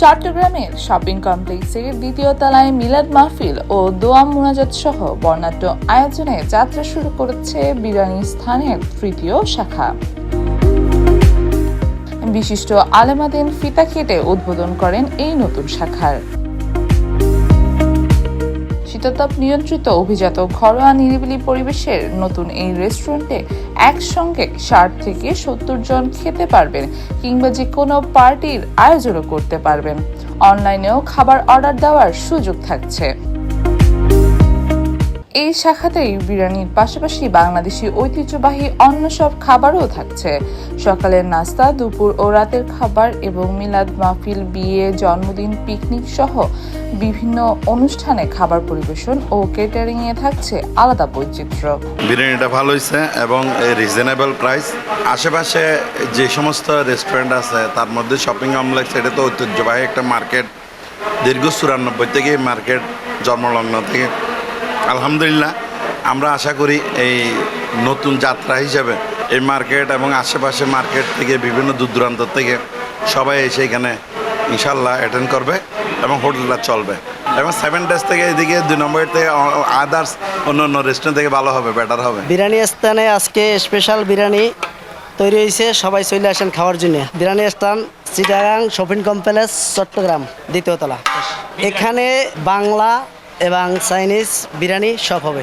চট্টগ্রামের শপিং কমপ্লেক্সের দ্বিতীয় তলায় মিলাদ মাহফিল ও দোয়া মুনাজাত সহ বর্ণাঢ্য আয়োজনে যাত্রা শুরু করেছে বিরানি স্থানের তৃতীয় শাখা। বিশিষ্ট আলেমাদিন ফিতা কেটে উদ্বোধন করেন এই নতুন শাখার। শীততাপ নিয়ন্ত্রিত অভিজাত ঘরোয়া নিরিবিলি পরিবেশের নতুন এই রেস্টুরেন্টে একসঙ্গে ষাট থেকে সত্তর জন খেতে পারবেন কিংবা যে কোনো পার্টির আয়োজনও করতে পারবেন। অনলাইনেও খাবার অর্ডার দেওয়ার সুযোগ থাকছে। এই শাখাতেই বিরিয়ানির পাশাপাশি বাংলাদেশি ঐতিহ্যবাহী অন্য সব খাবারও থাকছে। সকালের নাস্তা, দুপুর ও রাতের খাবার এবং মিলাদ মাহফিল, বিয়ে, জন্মদিন, পিকনিক সহ বিভিন্ন অনুষ্ঠানে খাবার পরিবেশন ও কেটারিং এ থাকছে আলাদা বৈচিত্র্য। বিরিয়ানিটা ভালো হয়েছে এবং রিজনেবল প্রাইস আশেপাশে যে সমস্ত রেস্টুরেন্ট আছে, তার মধ্যে শপিং কমপ্লেক্স এটা তো ঐতিহ্যবাহী একটা মার্কেট দীর্ঘ চুরানব্বই থেকে মার্কেট জন্মলগ্ন থেকে আলহামদুলিল্লাহ আমরা আশা করি এই নতুন যাত্রা হিসাবে এই মার্কেট এবং আশেপাশে মার্কেট থেকে বিভিন্ন দূর দূরান্ত থেকে সবাই এসে এখানে ইনশাল্লাহ অ্যাটেন্ড করবে এবং হোটেলটা চলবে। এবং সেভেন ডেজ থেকে এদিকে দুই নম্বর থেকে আদার্স অন্য অন্য রেস্টুরেন্ট থেকে ভালো হবে বেটার হবে। বিরিয়ানি স্থানে আজকে স্পেশাল বিরিয়ানি তৈরি হয়েছে সবাই চলে আসেন খাওয়ার জন্য। বিরিয়ানি স্থান চিটাগাং শপিং কমপ্লেক্স চট্টগ্রাম দ্বিতীয়তলা এখানে বাংলা এবং চাইনিজ বিরিয়ানি সব হবে।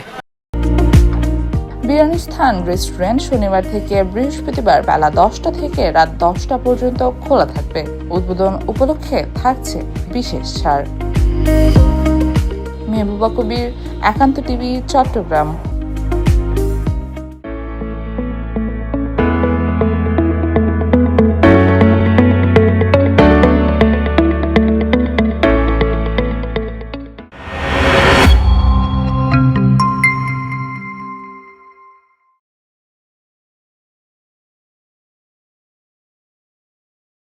বিরিয়ানি স্থান রেস্টুরেন্ট শনিবার থেকে বৃহস্পতিবার বেলা দশটা থেকে রাত দশটা পর্যন্ত খোলা থাকবে। উদ্বোধন উপলক্ষে থাকছে বিশেষ ছাড়। মেহবুবা কবির, একান্ত টিভি, চট্টগ্রাম।